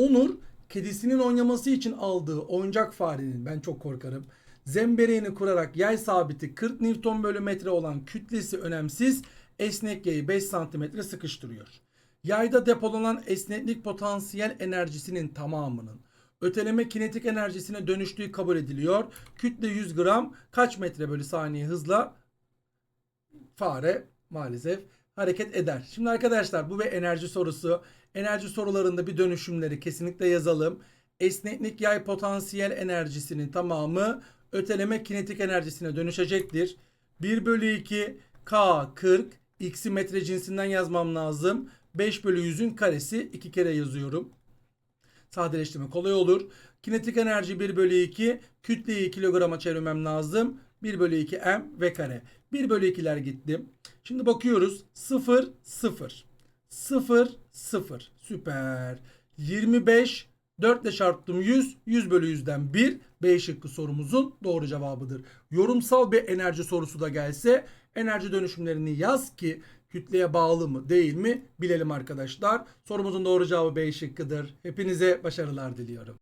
Onur kedisinin oynaması için aldığı oyuncak farenin ben çok korkarım. Zembereğini kurarak yay sabiti 40 Newton bölü metre olan kütlesi önemsiz esnek yayı 5 santimetre sıkıştırıyor. Yayda depolanan esneklik potansiyel enerjisinin tamamının öteleme kinetik enerjisine dönüştüğü kabul ediliyor. Kütle 100 gram kaç metre bölü saniye hızla fare maalesef hareket eder. Şimdi arkadaşlar bu bir enerji sorusu. Enerji sorularında bir dönüşümleri kesinlikle yazalım. Esneklik yay potansiyel enerjisinin tamamı öteleme kinetik enerjisine dönüşecektir. 1 bölü 2 K 40 x'i metre cinsinden yazmam lazım. 5 bölü 100'ün karesi 2 kere yazıyorum. Sadeleştirme kolay olur. Kinetik enerji 1 bölü 2. Kütleyi kilograma çevirmem lazım. 1 bölü 2 m v kare. 1 bölü 2'ler gitti. Şimdi bakıyoruz. 0 0. 0 0. Süper. 25 4 ile çarptım 100. 100 bölü 100'den 1. B şıkkı sorumuzun doğru cevabıdır. Yorumsal bir enerji sorusu da gelse enerji dönüşümlerini yaz ki kütleye bağlı mı değil mi bilelim arkadaşlar. Sorumuzun doğru cevabı B şıkkıdır. Hepinize başarılar diliyorum.